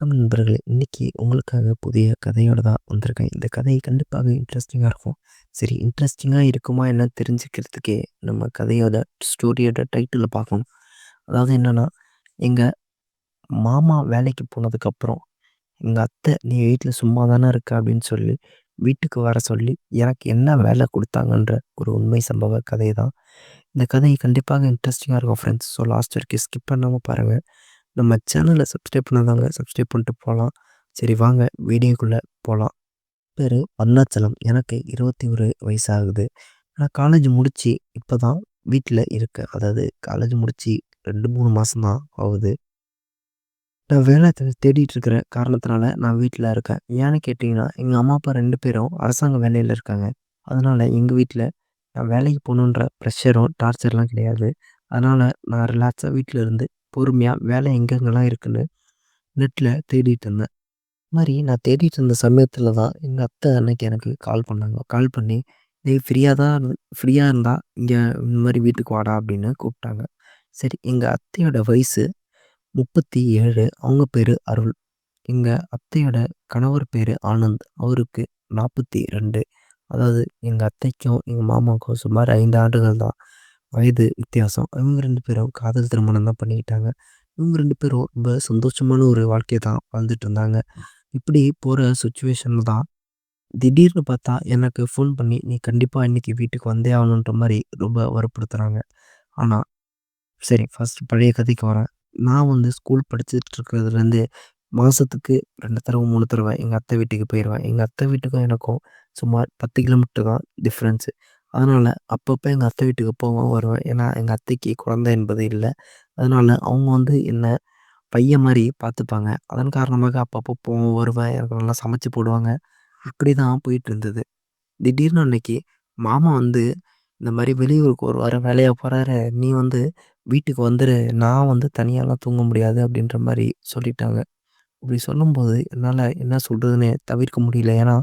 வணக்கம் நண்பர்களே! இன்னைக்கு உங்களுக்காக புதிய கதையோட தான் வந்திருக்கேன். இந்த கதை கண்டிப்பாக இன்ட்ரெஸ்டிங்காக இருக்கும். சரி இன்ட்ரெஸ்டிங்காக இருக்குமா என்ன தெரிஞ்சுக்கிறதுக்கே நம்ம கதையோட ஸ்டோரியோட டைட்டில பார்க்கணும். அதாவது என்னன்னா, எங்கள் மாமா வேலைக்கு போனதுக்கப்புறம், எங்கள் அத்தை "நீ வீட்டில் சும்மா தானே இருக்க" அப்படின்னு சொல்லி வீட்டுக்கு வர சொல்லி, எனக்கு என்ன வேலை கொடுத்தாங்கன்ற ஒரு உண்மை சம்பவ கதை தான். இந்த கதை கண்டிப்பாக இன்ட்ரெஸ்டிங்காக இருக்கும் ஃப்ரெண்ட்ஸ். ஸோ லாஸ்ட் வரைக்கும் ஸ்கிப் பண்ணாமல் பாருங்கள் நம்ம சேனலை சப்ஸ்கிரைப் பண்ணாதவங்க சப்ஸ்கிரைப் பண்ணிட்டு போகலாம் சரி வாங்க வீடியோக்குள்ளே போகலாம் பேர் அருணாச்சலம். எனக்கு 21 வயசு ஆகுது. நான் காலேஜ் முடித்து இப்போ தான் வீட்டில் இருக்கேன். அதாவது காலேஜ் முடிச்சு 2, 3 மாசம் தான் ஆகுது. நான் வேலை தேடிட்டு இருக்கிற காரணத்தினால நான் வீட்டில் இருக்கேன். ஏன்னு கேட்டிங்கன்னா எங்கள் அம்மா, அப்பா ரெண்டு பேரும் அரசாங்க வேலையில் இருக்காங்க. அதனால் எங்கள் வீட்டில் நான் வேலைக்கு போகணுன்ற ப்ரெஷரும், டார்ச்சர்லாம் கிடையாது. அதனால் நான் ரிலாக்ஸாக வீட்டில் இருந்து பொறுமையாக வேலை எங்கெங்கெல்லாம் இருக்குன்னு நெட்டில் தேடிட்டு இருந்தேன். இது நான் தேடிட்டு இருந்த சமயத்தில் தான் எங்கள் அத்தை அன்னைக்கு எனக்கு கால் பண்ணாங்க. கால் பண்ணி, நீ ஃப்ரீயாக தான் ஃப்ரீயாக இருந்தால் இங்கே இந்த மாதிரி வீட்டுக்கு வாடா" அப்படின்னு கூப்பிட்டாங்க. சரி எங்கள் அத்தையோட வயசு 37 அவங்க பேர் அருள். எங்கள் அத்தையோட கணவர் பேர் ஆனந்த். அவருக்கு 42 அதாவது எங்கள் அத்தைக்கும், எங்கள் மாமாவுக்கும் சுமார் ஐந்து ஆண்டுகள் தான் வயது வித்தியாசம். இவங்க ரெண்டு பேரும் காதல் திருமணம் தான் பண்ணிக்கிட்டாங்க. இவங்க ரெண்டு பேரும் ரொம்ப சந்தோஷமான ஒரு வாழ்க்கையை தான் வாழ்ந்துட்டு இருந்தாங்க. இப்படி போகிற சுச்சுவேஷனில் தான் திடீர்னு பார்த்தா எனக்கு ஃபோன் பண்ணி, "நீ கண்டிப்பாக இன்றைக்கி வீட்டுக்கு வந்தே ஆகணுன்ற" மாதிரி ரொம்ப வற்புறுத்துறாங்க. ஆனால் சரி ஃபர்ஸ்ட் பழைய கதைக்கு வரேன். நான் வந்து ஸ்கூல் படிச்சுட்டு இருக்கிறதுலேருந்து மாதத்துக்கு ரெண்டு தடவை மூணு தடவை எங்கள் அத்தை வீட்டுக்கு போயிடுவேன் எங்கள் அத்தை வீட்டுக்கும் எனக்கும் சுமார் 10 கிலோமீட்டர் தான் டிஃப்ரென்ஸு. அதனால அப்பப்போ எங்கள் அத்தை வீட்டுக்கு போவேன், வருவேன். ஏன்னா எங்கள் அத்தைக்கு குழந்தை என்பது இல்லை அதனால அவங்க வந்து என்னை பையன் மாதிரி பார்த்துப்பாங்க. அதன் காரணமாக அப்பப்போ போவேன், வருவேன். எனக்கு நல்லா சமைச்சு போடுவாங்க. இப்படி தான் போயிட்டு இருந்தது. திடீர்னு அன்னைக்கு மாமா வந்து இந்த மாதிரி வெளியூருக்கு ஒரு வாரம் வேலையா "நீ வந்து வீட்டுக்கு வந்துரு. நான் வந்து தனியாலாம் தூங்க முடியாது" அப்படின்ற மாதிரி சொல்லிட்டாங்க. இப்படி சொல்லும்போது என்னால் என்ன சொல்றதுன்னே தவிர்க்க முடியல. ஏன்னா,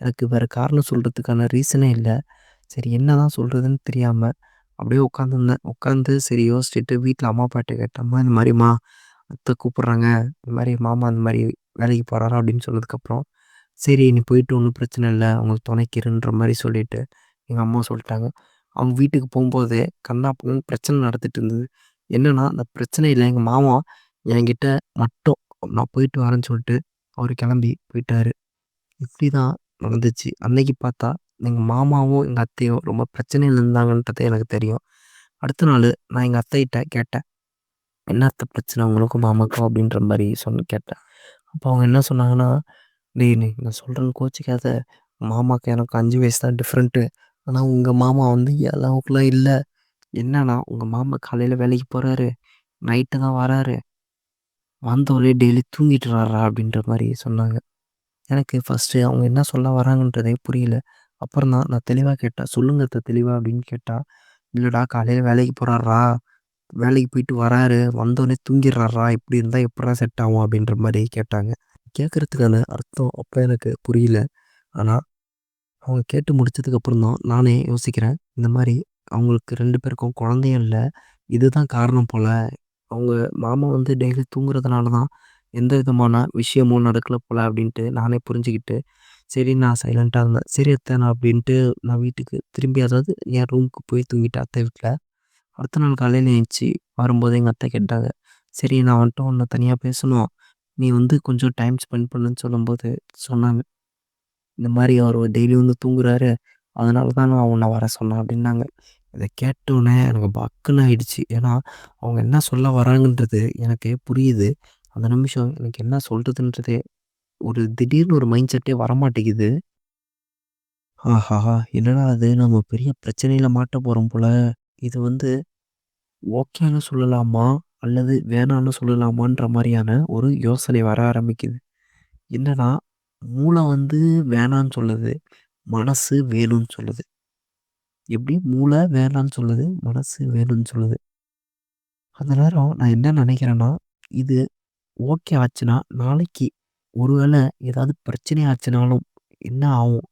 எனக்கு வேறு காரணம் சொல்கிறதுக்கான ரீசனே இல்லை சரி என்ன தான் சொல்கிறதுன்னு தெரியாமல் அப்படியே உட்காந்துருந்தேன். உட்காந்து சரி யோசிச்சுட்டு வீட்டில் அம்மா, அப்பாட்ட கேட்டம்மா இந்த மாதிரிம்மா அத்தை கூப்பிட்றாங்க இந்த மாதிரி மாமா இந்த மாதிரி வேலைக்கு போகிறாரா அப்படின்னு சொன்னதுக்கப்புறம், "சரி நீ போயிட்டு ஒன்றும் பிரச்சனை இல்லை அவங்களுக்கு துணைக்கிறன்ற மாதிரி சொல்லிட்டு எங்கள் அம்மா சொல்லிட்டாங்க. அவங்க வீட்டுக்கு போகும்போதே கன்னா பிரச்சனை நடத்திட்டு இருந்தது. என்னென்னா அந்த பிரச்சனை இல்லை எங்கள் மாமா என்கிட்ட மட்டும் நான் போயிட்டு வரேன்னு சொல்லிட்டு அவர் கிளம்பி போயிட்டாரு. இப்படி தான் நடந்துச்சு. அன்னைக்கு பார்த்தா எங்கள் மாமாவும், எங்கள் அத்தையும் ரொம்ப பிரச்சனையில் இருந்தாங்கன்றது எனக்கு தெரியும். அடுத்த நாள் நான் எங்கள் அத்தைகிட்ட கேட்டேன். "என்ன அத்தை பிரச்சனை உங்களுக்கும் மாமாக்கும் அப்படின்ற மாதிரி சொன்ன கேட்டேன். அப்போ அவங்க என்ன சொன்னாங்கன்னா, "டேய் நீ நான் சொல்றேன்னு கோச்சிக்காத. மாமாக்கு எனக்கு அஞ்சு வயசு தான் டிஃப்ரெண்ட்டு. ஆனால் உங்கள் மாமா வந்து என் அளவுக்குலாம் என்னன்னா உங்கள் மாமா காலையில் வேலைக்கு போகிறாரு நைட்டு தான் வராரு. வந்தவரே டெய்லி தூங்கிட்டு வர்றாரா அப்படின்ற மாதிரி சொன்னாங்க. எனக்கு ஃபஸ்ட்டு அவங்க என்ன சொல்ல வராங்கன்றதே புரியல. அப்புறம் தான் நான் தெளிவாக கேட்டேன். சொல்லுங்கத்த அத்தை அப்படின்னு கேட்டால் இல்லைடா காலையில் வேலைக்கு போகிறாரா வேலைக்கு போயிட்டு வராரு. வந்தோடனே தூங்கிடுறாரா இப்படி இருந்தால் எப்படா செட் ஆகும்?" அப்படின்ற மாதிரி கேட்டாங்க. கேட்குறதுக்கான அர்த்தம் அப்போ எனக்கு புரியல. ஆனால் அவங்க கேட்டு முடிச்சதுக்கப்புறம் தான் நானே யோசிக்கிறேன். இந்த மாதிரி அவங்களுக்கு ரெண்டு பேருக்கும் குழந்தையும் இல்லை இதுதான் காரணம் போல் அவங்க மாமா வந்து டெய்லி தூங்குறதுனால தான் எந்த விதமான விஷயமும் நடக்கல போல் அப்படின்ட்டு நானே புரிஞ்சுக்கிட்டு, சரி நான் சைலண்ட்டாக இருந்தேன். சரி அத்தை நான் அப்படின்ட்டு நான் வீட்டுக்கு திரும்பி அதாவது என் ரூமுக்கு போய் தூங்கிட்டேன் அத்தை வீட்டில் அடுத்த நாள் காலையில் எந்திச்சு வரும்போது எங்கள் அத்தை கேட்டாங்க. "சரி நான் வந்துட்டு உன்னை தனியாக பேசணும். நீ வந்து கொஞ்சம் டைம் ஸ்பெண்ட் பண்ணுன்னு" சொல்லும்போது சொன்னாங்க. "இந்த மாதிரி அவர் டெய்லி வந்து தூங்குறாரு. அதனால தான் நான் உன்னை வர சொன்னேன்" அப்படின்னாங்க. இதை கேட்டோன்னே எனக்கு பக்குன்னு ஆயிடுச்சு. ஏன்னா, அவங்க என்ன சொல்ல வராங்கன்றது எனக்கு புரியுது. அந்த நிமிஷம் எனக்கு என்ன சொல்கிறதுன்றதே ஒரு திடீர்னு ஒரு மைண்ட் செட்டே வரமாட்டேங்குது. ஆஹா! என்னடா இது நம்ம பெரிய பிரச்சனையில மாட்ட போறோம் போல. இது வந்து ஓகேன்னு சொல்லலாமா? அல்லது வேணான்னு சொல்லலாமான்ற மாரியான ஒரு யோசனை வர ஆரம்பிக்குது. என்னன்னா, மூளை வந்து வேணான்னு சொல்லுது. மனசு வேணும்னு சொல்லுது. எப்படி மூளை வேணான்னு சொல்லுது. மனசு வேணும்னு சொல்லுது. அந்த நேரம் நான் என்ன நினைக்கிறேன்னா, இது ஓகே ஆச்சுன்னா, நாளைக்கு ஒரு வேளை ஏதாவது பிரச்சனை ஆச்சுனாலும் என்ன ஆகும்?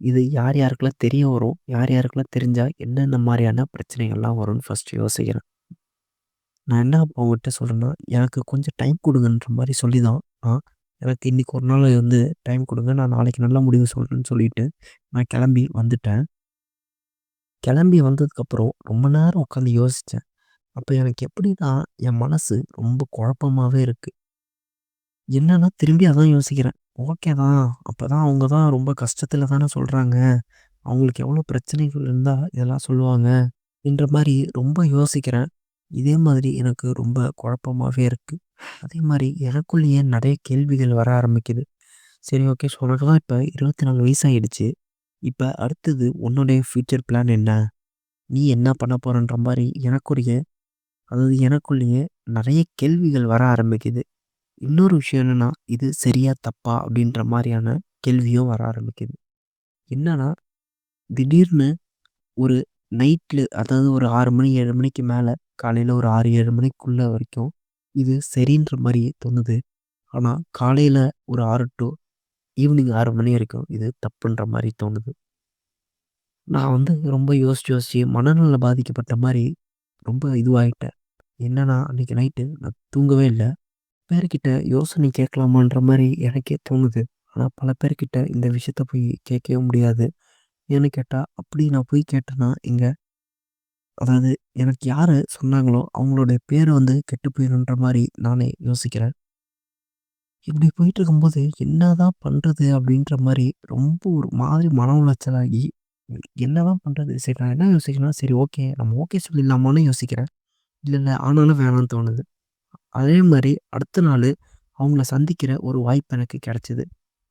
இது யார் யாருக்கெல்லாம் தெரிய வரும்? யார் யாருக்கெல்லாம் தெரிஞ்சால் என்னென்ன மாதிரியான பிரச்சனைகள்லாம் வரும்னு ஃபஸ்ட்டு யோசிக்கிறேன். நான் என்ன அப்போ அவங்ககிட்ட சொல்கிறேன்னா எனக்கு கொஞ்சம் டைம் கொடுங்கன்ற மாதிரி சொல்லி தான் எனக்கு இன்னைக்கு ஒரு நாள் வந்து டைம் கொடுங்க நான் நாளைக்கு நல்ல முடிவு சொல்கிறேன்னு சொல்லிட்டு நான் கிளம்பி வந்துட்டேன் கிளம்பி வந்ததுக்கப்புறம் ரொம்ப நேரம் உட்காந்து யோசித்தேன் அப்போ எனக்கு எப்படின்னா என் மனசு ரொம்ப குழப்பமாகவே இருக்குது என்னன்னா திரும்பி அதான் யோசிக்கிறேன். ஓகே தான். அப்போ தான் அவங்க தான் ரொம்ப கஷ்டத்தில் தானே சொல்கிறாங்க அவங்களுக்கு எவ்வளோ பிரச்சனைகள் இருந்தால் இதெல்லாம் சொல்லுவாங்க என்ற மாதிரி ரொம்ப யோசிக்கிறேன். இதே மாதிரி எனக்கு ரொம்ப குழப்பமாகவே இருக்குது அதே மாதிரி எனக்குள்ளேயே நிறைய கேள்விகள் வர ஆரம்பிக்குது. சரி ஓகே. ஸோ உனக்கு தான் இப்போ இருபத்தி நாலு வயசாகிடுச்சு இப்போ அடுத்தது உன்னுடைய ஃப்யூச்சர் பிளான் என்ன? நீ என்ன பண்ண போகிறன்ற மாதிரி எனக்குரிய அதாவது எனக்குள்ளேயே நிறைய கேள்விகள் வர ஆரம்பிக்குது. இன்னொரு விஷயம் என்னென்னா இது சரியா தப்பா அப்படின்ற மாதிரியான கேள்வியும் வர ஆரம்பிக்குது. என்னன்னா திடீர்னு ஒரு நைட்டில் அதாவது ஒரு ஆறு மணி ஏழு மணிக்கு மேலே காலையில் ஒரு ஆறு ஏழு மணிக்குள்ள வரைக்கும் இது சரின்ற மாதிரி தோணுது. ஆனால் காலையில் ஒரு ஆறு டு ஈவினிங் ஆறு மணி வரைக்கும் இது தப்புன்ற மாதிரி தோணுது. நான் வந்து ரொம்ப யோசிச்சு யோசிச்சு மனநல பாதிக்கப்பட்ட மாதிரி ரொம்ப இதுவாகிட்டேன் என்னன்னா அன்றைக்கி நைட்டு நான் தூங்கவே இல்லை. பேர்கிட்ட யோசனை கேட்கலாமான்ற மாதிரி எனக்கே தோணுது. ஆனால் பல பேர்கிட்ட இந்த விஷயத்த போய் கேட்கவே முடியாது. ஏன்னு கேட்டால் அப்படி நான் போய் கேட்டேன்னா இங்கே அதாவது எனக்கு யார் சொன்னாங்களோ அவங்களுடைய பேர் வந்து கெட்டு போயிடுன்ற மாதிரி நானே யோசிக்கிறேன். இப்படி போயிட்டு இருக்கும்போது என்னதான் பண்ணுறது அப்படின்ற மாதிரி ரொம்ப ஒரு மாதிரி மன உளைச்சலாகி என்னதான் பண்ணுறது சரி நான் என்ன யோசிக்கிறேன்னா சரி ஓகே நம்ம ஓகே சொல்லிடலாமான்னு யோசிக்கிறேன். இல்லை இல்லை ஆனாலும் வேணாம்னு தோணுது. அதே மாதிரி அடுத்த நாள் அவங்கள சந்திக்கிற ஒரு வாய்ப்பு எனக்கு கிடச்சிது.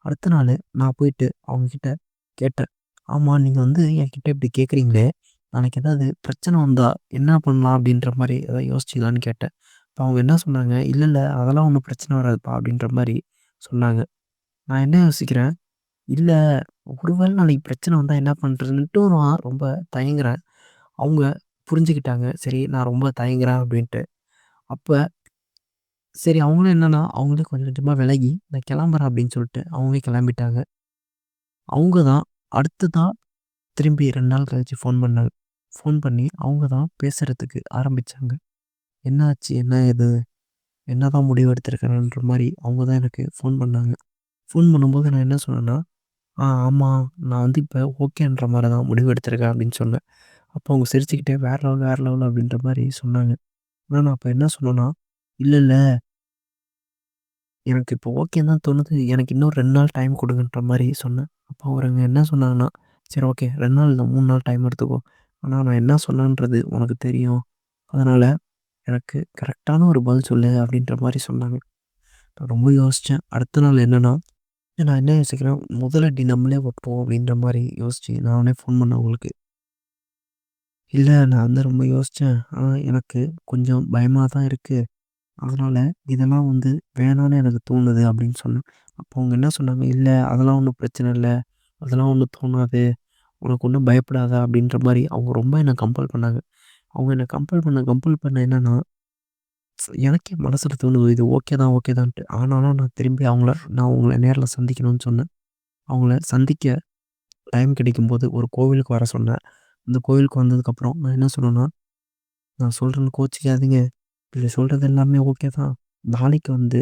அடுத்த நாள் நான் போயிட்டு அவங்கக்கிட்ட கேட்டேன். ஆமாம் நீங்கள் வந்து என்கிட்ட இப்படி கேட்குறீங்களே நாளைக்கு ஏதாவது பிரச்சனை வந்தால் என்ன பண்ணலாம்? அப்படின்ற மாதிரி ஏதாவது யோசிச்சிக்கலான்னு கேட்டேன். இப்போ அவங்க என்ன சொன்னாங்க இல்லை இல்லை அதெல்லாம் ஒன்றும் பிரச்சனை வராதுப்பா அப்படின்ற மாதிரி சொன்னாங்க. நான் என்ன யோசிக்கிறேன் இல்லை ஒருவேளை நாளைக்கு பிரச்சனை வந்தால் என்ன பண்ணுறதுன்ட்டு நான் ரொம்ப தயங்குறேன். அவங்க புரிஞ்சுக்கிட்டாங்க சரி நான் ரொம்ப தயங்குறேன் அப்படின்ட்டு அப்போ சரி அவங்களும் என்னன்னா அவங்களே கொஞ்சம் கொஞ்சமாக விலகி நான் கிளம்புறேன் அப்படின்னு சொல்லிட்டு அவங்களே கிளம்பிட்டாங்க. அவங்க தான் அடுத்ததான் திரும்பி ரெண்டு நாள் கழிச்சு ஃபோன் பண்ணாங்க ஃபோன் பண்ணி அவங்க தான் பேசுகிறதுக்கு ஆரம்பித்தாங்க என்னாச்சு? என்ன இது? என்ன தான் முடிவு எடுத்திருக்கிறேன்ற மாதிரி அவங்க தான் எனக்கு ஃபோன் பண்ணாங்க. ஃபோன் பண்ணும்போது நான் என்ன சொன்னேன்னா ஆ ஆமாம் நான் வந்து இப்போ ஓகேன்ற மாதிரி தான் முடிவு எடுத்திருக்கேன் அப்படின்னு சொன்னேன். அப்போ அவங்க சிரிச்சுக்கிட்டே வேறு லெவல் வேறு லெவல் அப்படின்ற மாதிரி சொன்னாங்க. ஆனால் நான் அப்போ என்ன சொன்னேன்னா இல்லை இல்லை எனக்கு இப்போ ஓகே தான் தோணுது. எனக்கு இன்னும் ரெண்டு நாள் டைம் கொடுங்கன்ற மாதிரி சொன்னேன். அப்போ அவருங்க என்ன சொன்னாங்கன்னா சரி ஓகே ரெண்டு நாள் இல்லை மூணு நாள் டைம் எடுத்துக்கோ. ஆனால் நான் என்ன சொன்னேன்றது உனக்கு தெரியும். அதனால் எனக்கு கரெக்டான ஒரு பதில் சொல்லு அப்படின்ற மாதிரி சொன்னாங்க. நான் ரொம்ப யோசித்தேன் அடுத்த நாள் என்னென்னா நான் என்ன யோசிக்கிறேன்? முதலடி நம்மளே வைப்போம் அப்படின்ற மாதிரி யோசித்து நானே ஃபோன் பண்ணேன் அவங்களுக்கு. இல்லை நான் வந்து ரொம்ப யோசித்தேன் ஆனால் எனக்கு கொஞ்சம் பயமாக தான் இருக்குது அதனால் இதெல்லாம் வந்து வேணான்னு எனக்கு தோணுது அப்படின்னு சொன்னேன். அப்போ அவங்க என்ன சொன்னாங்க? இல்லை அதெல்லாம் ஒன்றும் பிரச்சனை இல்லை. அதெல்லாம் ஒன்றும் தோணாது. உனக்கு ஒன்றும் பயப்படாத. அப்படின்ற மாதிரி அவங்க ரொம்ப என்னை கம்பல் பண்ணாங்க. அவங்க என்னை கம்பல் பண்ண கம்பல் பண்ண என்னென்னா எனக்கே மனசில் தோணுது இது ஓகே தான் ஓகே தான்ட்டு. ஆனாலும் நான் திரும்பி அவங்கள நான் அவங்கள நேரில் சந்திக்கணும்னு சொன்னேன். அவங்கள சந்திக்க டைம் கிடைக்கும்போது ஒரு கோவிலுக்கு வர சொன்னேன். அந்த கோவிலுக்கு வந்ததுக்கப்புறம் நான் என்ன சொன்னேன்னா நான் சொல்கிறேன்னு கோச்சிக்காதீங்க. இப்படி சொல்கிறது எல்லாமே ஓகே தான். நாளைக்கு வந்து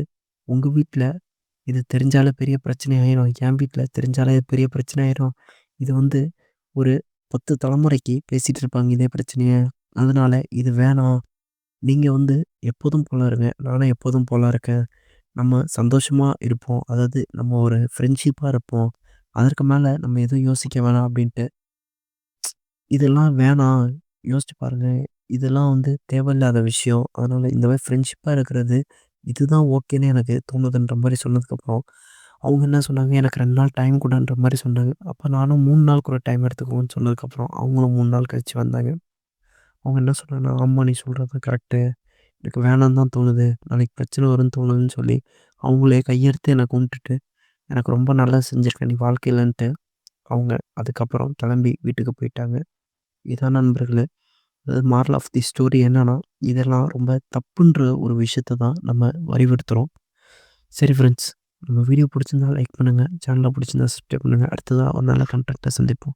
உங்கள் வீட்டில் இது தெரிஞ்சாலே பெரிய பிரச்சனை ஆயிரும். என் வீட்டில் தெரிஞ்சாலே இது பெரிய பிரச்சனை ஆயிரும். இது வந்து ஒரு பத்து தலைமுறைக்கு பேசிகிட்டு இருப்பாங்க இதே பிரச்சனையை. அதனால் இது வேணாம். நீங்கள் வந்து எப்போதும் போல இருங்க. நானும் எப்போதும் போல இருக்கேன். நம்ம சந்தோஷமாக இருப்போம். அதாவது நம்ம ஒரு ஃப்ரெண்ட்ஷிப்பாக இருப்போம். அதற்கு மேலே நம்ம எதுவும் யோசிக்க வேணாம் அப்படின்ட்டு. இதெல்லாம் வேணாம். யோசிச்சு பாருங்கள் இதெல்லாம் வந்து தேவையில்லாத விஷயம். அதனால் இந்த மாதிரி ஃப்ரெண்ட்ஷிப்பாக இருக்கிறது இதுதான் ஓகேன்னு எனக்கு தோணுதுன்ற மாதிரி சொன்னதுக்கப்புறம் அவங்க என்ன சொன்னாங்க? எனக்கு ரெண்டு நாள் டைம் கூடன்ற மாதிரி சொன்னாங்க. அப்போ நானும் மூணு நாள் கூட டைம் எடுத்துக்கோன்னு சொன்னதுக்கப்புறம் அவங்களும் மூணு நாள் கழித்து வந்தாங்க. அவங்க என்ன சொன்னாங்கன்னா ஆமாம் நீ சொல்கிறது கரெக்டு எனக்கு வேணாம் தான் தோணுது. நாளைக்கு பிரச்சனை வரும்னு தோணுதுன்னு சொல்லி அவங்களே கையெடுத்து என்னை கும்பிட்டுட்டு எனக்கு ரொம்ப நல்லா செஞ்சுருக்கேன் நீ வாழ்க்கையிலன்ட்டு அவங்க அதுக்கப்புறம் கிளம்பி வீட்டுக்கு போயிட்டாங்க. இதான் நண்பர்களே. மாரல் ஆஃப் தி ஸ்டோரி என்னன்னா இதெல்லாம் ரொம்ப தப்புன்ற ஒரு விஷயத்த தான் நம்ம வலியுறுத்துகிறோம் சரி ஃப்ரெண்ட்ஸ் நம்ம வீடியோ பிடிச்சிருந்தா லைக் பண்ணுங்கள் சேனலை பிடிச்சிருந்தா சப்ஸ்கிரைப் பண்ணுங்கள் அடுத்ததாக ஒரு நல்ல கண்டென்ட்டை சந்திப்போம்.